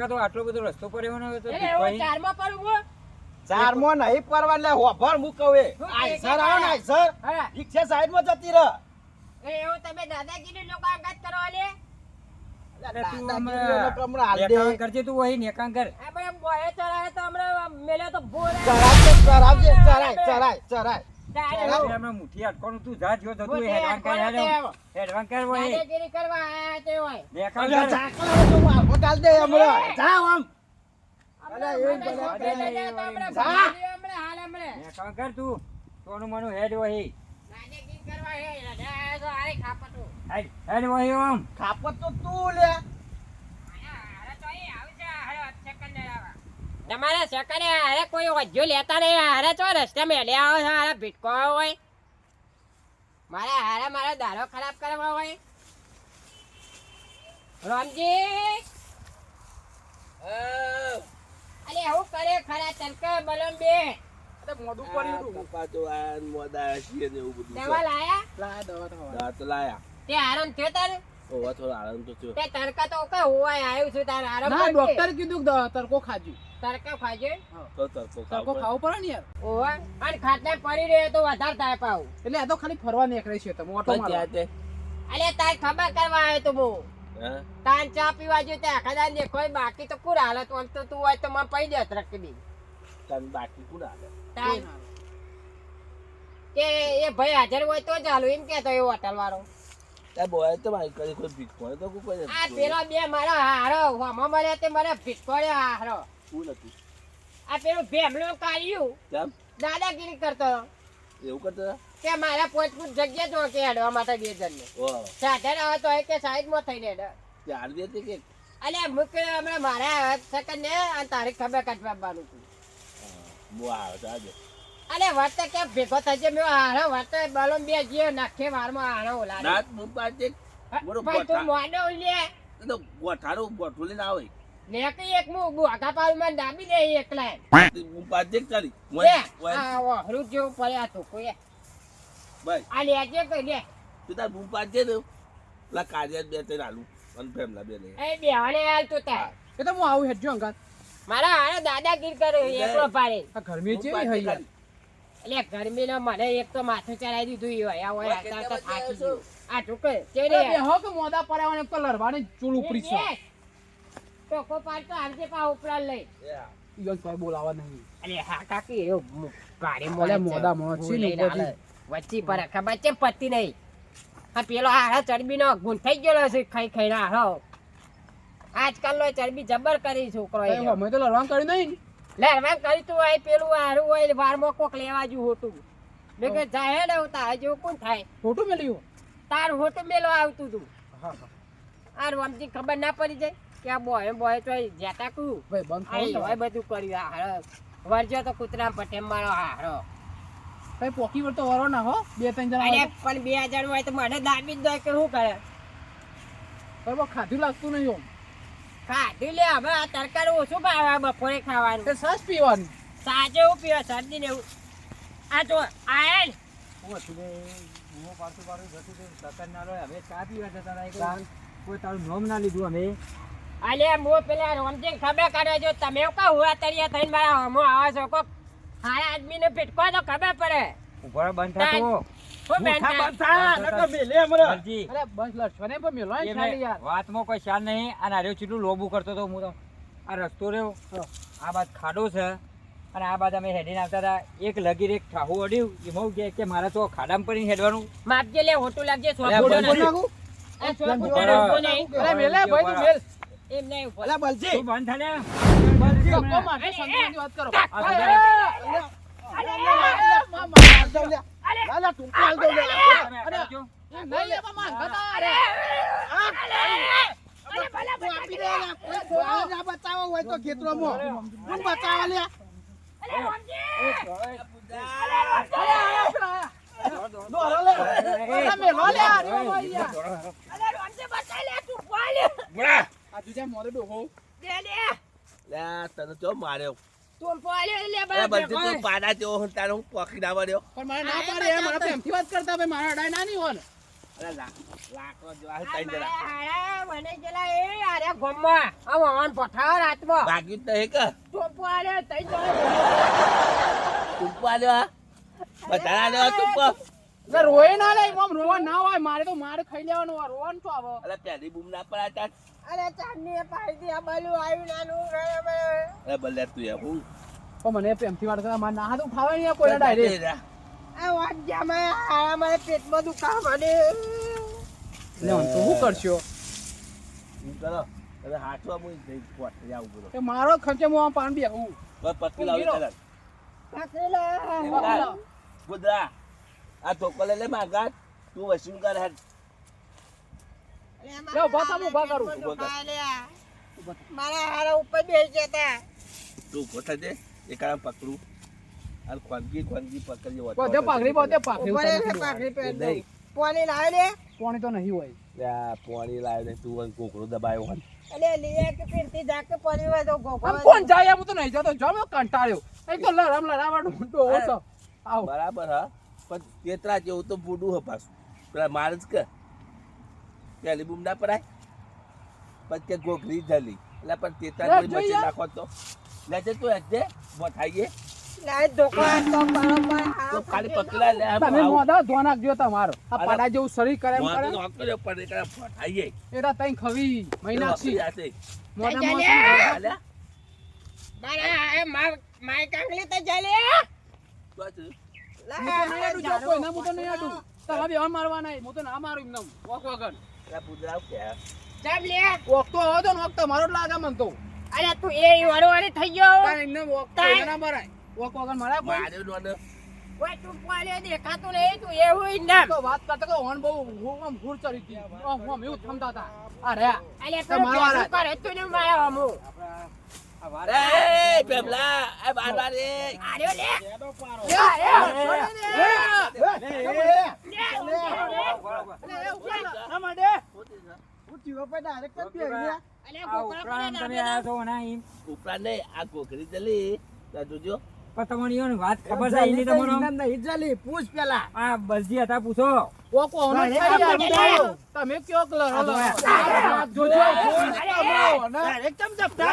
દેખાતો આટલો બધો રસ્તો પડ્યો ને તો ચારમાં પડું હું ચારમો નહીં પરવા એટલે હોભર મુકવે આઈસર? આવો ને આઈસર. રિક્ષા સાઈડમાં જતી રહ એ એવું તમે દાદાગીરી લોકો આઘાત કરો લે. કરજે તું વહી નેકાણ કર આપણે બોયે ચડાવે તો હમણાં મેલે તો ભૂલ ચરાવજે, ચરાવજે, ચરાય, ચરાય, ચરાય. અરે હમણાં તું જા જો જતું હેડવાન કર હેડવાન કર વહી દાદાગીરી કરવા આયા તે હોય. દે. જા આમ. અરે એ જા. હાલ હમણાં. કર તોનું મનું હેડ વહી. દાદાગીરી કરવા હે, રાજા તો હારે ખાપતું. હેડ હેડ વહી ઓમ ખાપત તો તું લે હારે તો અહીં આવશે, હારે સેકન્ડ લેવા. તમારે સેકન્ડ હારે કોઈ વજ્જુ લેતા નહીં હારે તો રસ્તે મેલે આવો છો હારે ભીટકો હોય. મારે હારે મારો દારો ખરાબ કરવા હોય. રામજી! અરે હું કરે ખરા તરકા બલમ બે? અરે પડ્યું હતું. પપ્પા તો આ મોડા છીએ ને એવું બધું દવા લાયા? લાય દવા તો દવા તો લાયા. તે આરામ થયો તારે? ઓવા થોડો આરામ તો થયો. તે તડકા તો કઈ હોવાય આવ્યું છું તારે આરામ ના ડોક્ટર કીધું તડકો ખાજો. તડકા ખાજે? તો તરકો તડકો ખાવો પડે ને યાર? ઓવા અને ખાટલા પડી રહ્યો તો વધારે થાય પાવ. એટલે આ તો ખાલી ફરવા નીકળે છે તમે ઓટો મારો. અલે તાર ખબર કરવા આવ્યો તો હું? હા ચા પીવા જો તે આખા દાન દેખોય બાકી તો કુર હાલત આમ તો તું હોય તો મને પડી દે રખી દી તન બાકી કોણ આવે તાન કે એ ભાઈ હાજર હોય તો ચાલુ એમ કેતો એ હોટલ વાળો. ત્યાં બોય તો મારી કોઈ ભીખ પડે તો કોઈ કોઈ આ પેલો બે મારા હારો મળ્યા મળે તે મને પડ્યો હારો. શું હતું. આ પેલું ભેમલો કાઢ્યું કેમ? દાદાગીરી કરતો એવું કરતો કે મારા પોચ ફૂટ જગ્યા જો કે હેડવા માટે બે જણને. સાધન આવે તો કે કે સાઈડમાં થઈને હેડે. ચાર દે કે? અલ્યા મુકે હમણાં મારા સેકન્ડ ને આ તારીખ ખબર કાઢવાનું હતું. બહુ આવે તો આજે. અલે વર્તે કેમ ભેગો થશે મેં હારો વર્તે બલોમ બે જે નાખે વારમાં હારો ઓલા નાત હું પાસે બોલો ભાઈ તું મોડો લે તો ગોઠારો ગોઠું લઈને આવે. નેકી એક મુ આગા પાલમાં દાબી દે એકલા હું પાસે કરી. લે મોય આ વહરું જેવું પડે આ તો કોઈ ભાઈ. આ લેજે કઈ લે. તું તાર હું પાસે ને પેલા કાર્ય બે ત્રણ આલુ. અને ફેમલા બે લઈ. એ બેવાને હાલ તું તાર. એ તો હું આવું હેડજો અંગાત. મારા હારે દાદાગીર કરે એકલો પાડે. આ ગરમી હોય યાર. એટલે ગરમીનો મને એક તો માથું ચડાવી દીધું એ હોય આ થાકી ગયું. આ ટુકે ચડે? કે મોદા પડ્યા ને એક તો લડવાની ચૂલ ઉપડી છે. ટોકો પાડ તો આવજે પા ઉપરા લઈ. કોઈ બોલાવા નહીં. અરે હા કાકી એ ગાડી મોલે મોદા મો છે. ને. વચ્ચી પર ખબર છે પતિ નહીં. આ પેલો હારા ચરબીનો થઈ ગયો છે ખાઈ ખાઈને આજકાલ નો ચરબી જબર કરી છોકરો એ. અમે તો લડવાનું કરી નહીં. લેરવા કરી તું આ પેલું હારું હોય વારમાં કોક લેવા જેવું હોતું. મેં કે જાય ને તારા જેવું કોણ થાય? હોટું મેલ્યું? તાર હોટું મેલો આવતું તું. હા હા. આ રમતી ખબર ના પડી જાય. કે આ બોય બોય તો જેતા કુ. ભાઈ બંધ આઈ થયો બધું કર્યું આ હારો. વરજો તો કૂતરા પટે મારો હારો. ભાઈ પોકી વર વરો ના હો. બે ત્રણ જણા અરે પણ બે હજાર હોય તો મને દાબી જ દો કે શું કરે? તો ખાધું લાગતું નહીં ઓમ. ખાધું લે હવે આ તરકારી ઓછું ભાવે બપોરે ખાવાનું. એ સસ પીવાની. સાજે એવું પીવા શરદી ને એવું. આ જો આયલ હું હતું બે મોં પાડતું પાડતું જતું હતું ના. હવે ચા પીવા જતા. કોઈ તારું નોમ ના લીધું અમે. અલે મો પેલા રમજીન ખબર કરે જો તમે કા હુआ તરિયા થઈને મારા હમો આવો છો કો હારા આદમીને પીટકો તો ખબર પડે. ઊભો બંધ થા તું. હું બેન મોઢા થાય? બંધ થા, નકર મેલે હમણાં. દરજી, અરે બસ લડશો ને પણ મેલો ને એમને ખાલી યાર. વાતમાં કોઈ શાન નહીં અને આર્યો ચીટલું લોબુ કરતો હું તો આ રસ્તો રહ્યો. આ બાદ ખાડો છે અને આ બાદ અમે હેડીને આવતા હતા. એક લગીર એક ઠાહુ અડ્યું એમાં કે મારે તો ખાડામાં પડીને હેડવાનું. માપજે લે હોટું લાગજે નહીં. નહીં. એમ નહીં ઊભો. બલજી તું બંધ થા લે. ધક્કો મારતો અરે, વાત કરો આ અરે, બધા- અરે, અરે, મા, મા, હાલ દઉં લે. લા, લા, ટૂંકો હાલ દઉં લે. તમે આગળ જો. નહીં લેવા તું આપી દે લા. કોઈ છોકરાને ના બચાવવો હોય તો ખેતરોમાં. કોણ બચાવે લે? દોરો લે. અરે, મેલો લે આ આ તું જ્યાં મોઢે ડોહો. લે તને ચો માર્યો? તું પોલ્યો લે અરે બરાબર બધી તું. પાડા જેવો હું તારો હું પોકી ના માર્યો પણ મારે ના પાડે એમ, મારે પ્રેમથી વાત કરતા ભાઈ મારા અડાય ના નહીં હોય ને. અરે લા લાકડો જો આ આ તઈ જરા. મારા હારા મને જેલા એ આરે ગોમમાં. આ વાહન પઠાવ રાતમાં. ભાગ્યું જ નહીં કે? ટોપો આરે તઈ તો ટૂંપો આલ્યો હા? બધા આલ્યો ટૂંપો ના રોય ના લે મમ રોવા ના હોય મારે તો મારે ખાઈ લેવાનું રોવાનું શું આવો. અલે પહેલી બૂમ ના પડા અરે ચાંદની પાડી આ બાલું આવ્યું નાનું અરે બલ્લે તું યાર હું પણ મને પ્રેમથી વાત કરવા મારે ના તો ફાવે નહીં કોઈ ડાયરેક્ટ આ વાત જામાં હારા મારે પેટમાં દુખાવ મને ને હું તો શું કરશો? હું કરો હવે મુઈ જઈ જાવું બોલો કે મારો ખર્ચે હું આમ પાન બી હું બસ પત્તી લાવી ગુદરા આ ધોકો લઈ લે માગા તું વસુલ કર હેડ. લે, ઊભા થા, ઊભા કરું. મારા હારા ઉપર બેસી જતા. તું ઊભો થજે એક પકડું. અને ખોનગી ખોનગી પકડી વચ્ચે બધે પાઘડી બધે પાઘડી ઉપર પાઘડી પહેરી. પોણી લાવે લે પાણી તો નહીં હોય. લે પોણી લાવે દે. તું અન કોકરો દબાયો હોય અલે લે કે ફિરતી જા કે પોણી હોય તો ગોગો કોણ જાય હું તો નહીં જતો. જો મે કંટાળ્યો. એક તો લરામ લડાવવાનું ઊંધો ઓછો. આવ. બરાબર હા. પણ તેતરા જેવું તો બુડું હ પાછું. પેલા મારે જ કે પેલી બૂમ ના પડાય પછી કે ગોખરી ધલી એટલે પણ લે, જેવી જોઈ નાખો તો લેજે તું હેજે મોથાઈએ લાય ધોકો હાથ તો બરોબર તો હાવ ખાલી પકડા લે આમ તમે આવું. મોઢા ધોવા નાખજો તમારો આ અરે. પાડા જેવું શરીર કરે એમ મોઢું કરે તો હક્કો જ પડે કે મોથાઈએ. એરા તઈ ખવી મહિનાક્ષી તો હસી મોઢા જઈ માં લે. શું કરે? આલ્યા? મારા એ મા માય કાંગલી તો જલે તો આ હું તો નહીં આડું જો કોઈને, હું તો નહીં આડું. તમે બે હણ મારવા નહીં, હું તો ના મારું એમને. વગર. લે તો જ લાગે મને તો. અરે તું એ વારો વારી થઈ ગયો તારે એમને વોક તો તારે- એને ના મરાય. વોક વગર મરાય કોઈ? તું પાલે દેખાતું નહીં તું એવું નામ તો વાત કરતા કે હોન બહુ હું આમ ઘૂર ચડી. આમ હું એવું થમતા હતા. તું કરે તું ને મારો આ વાત એ પેમલા એ એ આર્યો લે ડાયરેક્ટ જ પહેરી અલે આ ગોકળા ઉપરાંત પડે તમે આયા છો ના એમ. ઉપરા નહીં આ ગોખરી જલી ત્યાં જોજો પણ તમારી એની વાત ખબર છે તમારો પૂછ પેલા આ બલજી હતા પૂછો જાય. બધું. તમે કયો કલર જોજો. ડાયરેક્ટ ચમ જપતા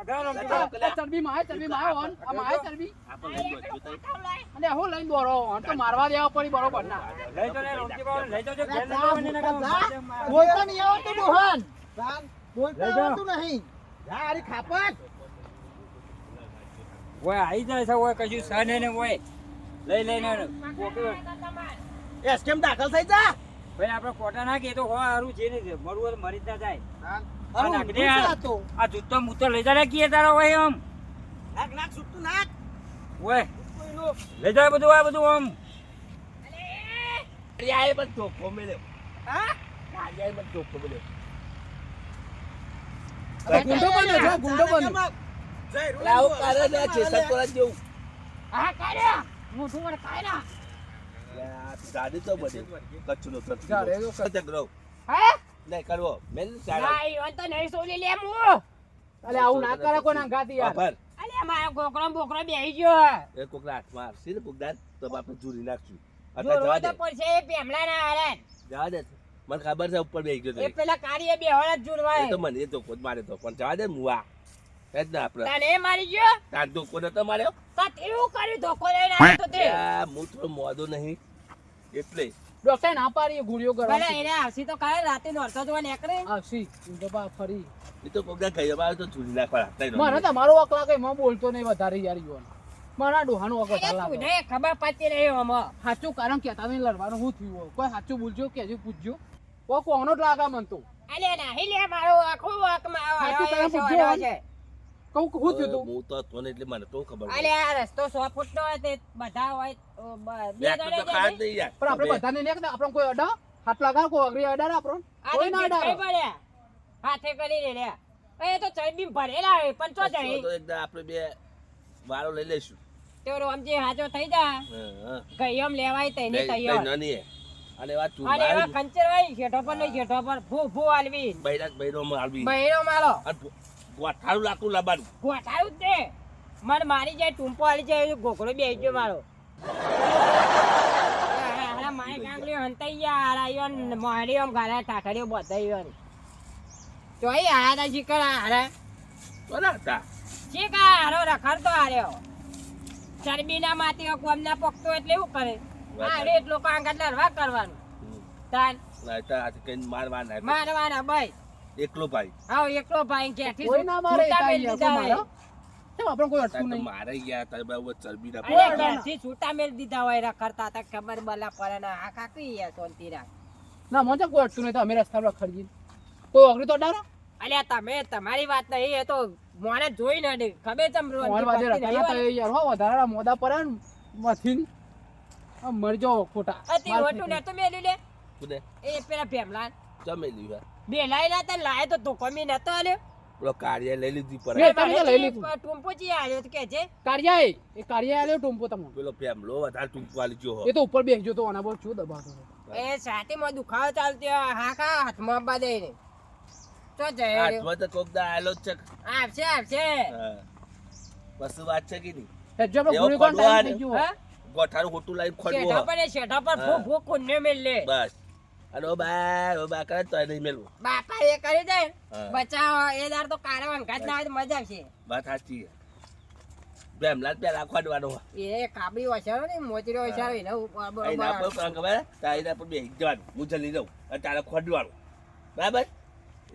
ચરબી માં ચરબી માં હોન આ માં ચરબી આપણે લઈ ગયો તો અને હું લઈને દોરો હોન તો મારવા દેવા પડી બરોબર ના. લઈ જાઓ ને, રોમજી બાવાને લઈ જાઓ, ઘેર લઈ જાઓ અને એના ગામમાં. બોલતો નહીં આવડતું ડોહાન બોલતો લઈ જાઓ. નહીં. જા હારી ખાપત ઓય આઈ જાય છે ઓય કશું સહ નહીં ને ઓય. લઈ લઈને એસ કેમ દાખલ થઈ જા? ભાઈ આપણે કોટા નાખીએ તો હો હારું છે ને મરવું મરી જ ના જાય. આ જૂતો મૂતો લઈ જા કીએ તારો હોય આમ નાખ નાખ છૂટું નાખ. ઓય. લઈ જાય બધું આ બધું આમ કાળિયાએ પણ ધોકો મળ્યો. હા? પણ મળ્યો. ગુંડો ગુંડો કરે ને જેવું. મોઢું તો બને. કચ્છનો કચ્છનો ઝઘડો હે? નહીં કરવો. મેં ચાલો ના તો નહીં સોલી લે અલે આવું ના કરે કોના ગાતી યાર. અલે મારો ગોકળો બોકળો બેહી ગયો. એ કોકરા હાથમાં આવશે ને કોકદાર તો બાપે જુરી નાખશું. જો જવા દે. પડશે એ પેમલા ના આરે જવા દે. મને ખબર છે ઉપર બેહી ગયો એ. પેલા કારીએ બેહોળા જ એ જુરવાય તો મને એ તો જ મારે તો પણ જવા દે મુવા એ જ ને આપણે. તને મારી ગયો? તાર ધોકો નતો માર્યો? તો એવું કર્યું? ધોકો લઈને આવ્યો તો તે. આ હું મોદો નહીં. એટલે ડોક્ટર ના પાડી ગુડિયો ભલે એને આવસી તો કાલે રાતે નોરતો જોવા નીકળે. આવસી બા ફરી. એ તો કોકના કઈ અમારે તો ઝૂરી નાખવા રાખતા મને. તમારો વક લાગે મો બોલતો નહીં વધારે યાર યોન મારા ડોહાનો વક વધારે લાગે. તું ને ખબર પડતી રહી આમાં. સાચું કારણ કેતા નહીં લડવાનું હું થયું કોઈ સાચું બોલજો કેજો પૂછજો. ઓ કોનો જ લાગે મન તો. અલે ના લે મારો આખો વાકમાં આવ્યો છે, પૂછજો. આવ્યો છે. કહું કે શું થયું તું? હું તો હતો એટલે મને તો ખબર અલે આ રસ્તો 100 ફૂટ નો હોય તે બધા હોય બે બે તો ખાસ નહીં યાર. પણ આપણે બધાને નહીં કે આપણે કોઈ અડા હાથ લગાવ કોઈ અગરી અડા આપણો કોઈ ના અડા પડ્યા. હાથે કરી લે એ તો ચરબી ભરેલા હોય પણ તો જાય. તો એકદમ આપણે બે વારો લઈ લઈશું. તો રોમજી હાજો થઈ જા હા, એમ ગયમ લેવાય તઈને તૈયાર નાની હે. અને વાત તું મારી ખંચર શેઠો પર નહીં શેઠો પર ભૂ ભૂ આલવી. બૈરા બૈરો માં આલવી બૈરો ગો- ગોઠાળું લાકડું લાવવાનું ગોઠાળું જ તે મને મારી જાય ટૂંપો આલી જાય ગોખડો બે ગયો મારો. મારે કાંગલી હંતાઈ ગયા ઈવન આમ ગાળા ટાકડીઓ બધા ઈવન ચોઈ હારા તા શીકર હારા? કોના હતા? હારો રખડતો હાર્યો. ચરબીના માથી કોમના પકતો એટલે એવું કરે? હારે એટલો કાંગટ લડવા કરવાનું. તાન. મારવાના. મારવાના ભાઈ એકલો ભાઈ. હા એકલો ભાઈ ક્યાંથી કોઈ ના મારે મેલ આપણે કોઈ અટકું નહીં? મારે ગયા તારે બહુ ચરબી ના અરે ક્યાંથી છૂટા મેલ દીધા હોય રખડતા હતા ખબર બલા પડે ના આ કાકી યાર શાંતિ રાખ. ના મને કોઈ અટકું નહીં તો અમે રસ્તા પર ખડજી કોઈ ઓગળી તો ડારા અલ્યા તમે તમારી વાત નહીં એ તો મોને જોઈ ના દે. ખબર તમ મોહન વાજે રખાયા તો યાર હો વધારા મોદા પર મથીન આ મરી ખોટા. અતિ માર ને તો મેલ્યું લે? એ પેલા ભેમલા જમેલી હે. બે લાઈ ના તને લાય તો તો કમી નતો આલ્યો. પેલો કાર્ય લઈ લીધી પર બે તમે લઈ લીધું. ટૂંપો જી આલ્યો તો કે છે કારિયા એ એ કારિયા આલ્યો ટુંપો તમને. પેલો ફેમલો વધારે આલી જો એ તો ઉપર બેસજો તો આના બોલ શું દબાતો. એ છાતીમાં દુખાવો ચાલતો હા કા હાથમાં બાદે ને તો જય. હાથમાં તો કોક દા આલો છે. આવશે આવશે. હા. વાત છે કે નહીં? હેડજો આપણે ગુરી કોણ ટાઈમ થઈ ગયો હા? ગોઠાનું ખોટું લાઈન ખોટવું શેઠા. પર શેઠા પર ફૂ ફૂ કોને મેલે લે. બસ. અને ઓ બા ઓ બા કરે તો નહીં મેલવું બાપા એ કરી દે. બચાવો એ દાર તો કારવાન વંગાત ના આવે મજા આવશે વાત સાચી છે. બેમલા જ પેલા ખોડવાનો એ કાબડી વસાડો ને મોચરો વસાડો એને ઉપર ના પર ખબર તાર એના પર બે જવાનું હું જલ્દી અને તારે ખોડવાનું. બરાબર?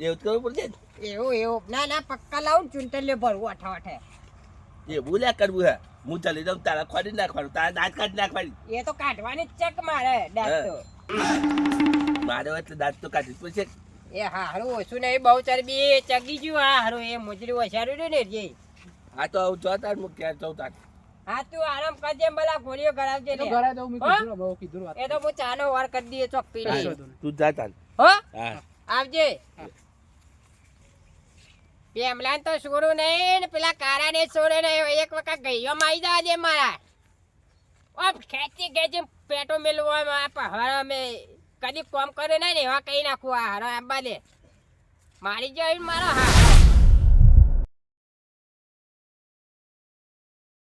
એવું કરવું પડશે એવું એવું. ના ના પક્કા લાવું ચૂંટલીઓ ભરવું અઠા અઠે. એવું લે કરવું હે. હું જલ્દી દઉં તારા ખોડી નાખવાનું. તારા દાંત કાઢી નાખવાની. એ તો કાઢવાની ચક મારે દાંત તો. મારે એટલે દાંત તો કાઢી પડશે. એ હારું ઓછું નહીં બહુ ચરબી ચગી ગયું હા હારું એ મોચરી વસાડ્યું રહ્યું ને જે. આ તો આવું જો તાર હું ક્યાં જાઉં તાર. હા તું આરામ કરજે ભલા ગોળીઓ કરાવજે તો. ઘરે તો મેં કીધું બહુ કીધું વાત. એ તો હું ચાનો વાર કરી દઈએ ચોક પી તું જા તાર. હો? હા. આવજે. પેમલાન તો છોડું નહીં ને પેલા કારાને છોડે નહીં એક વખત ગઈયો માં જવાજે જવા દે મારા. ઓ ખેંચી ખેંચી પેટો મેલવા પહાડા અમે કદી કોમ કરે નહીં એવા કઈ નાખું આ હારો આંબા દે. મારી જાય મારો હા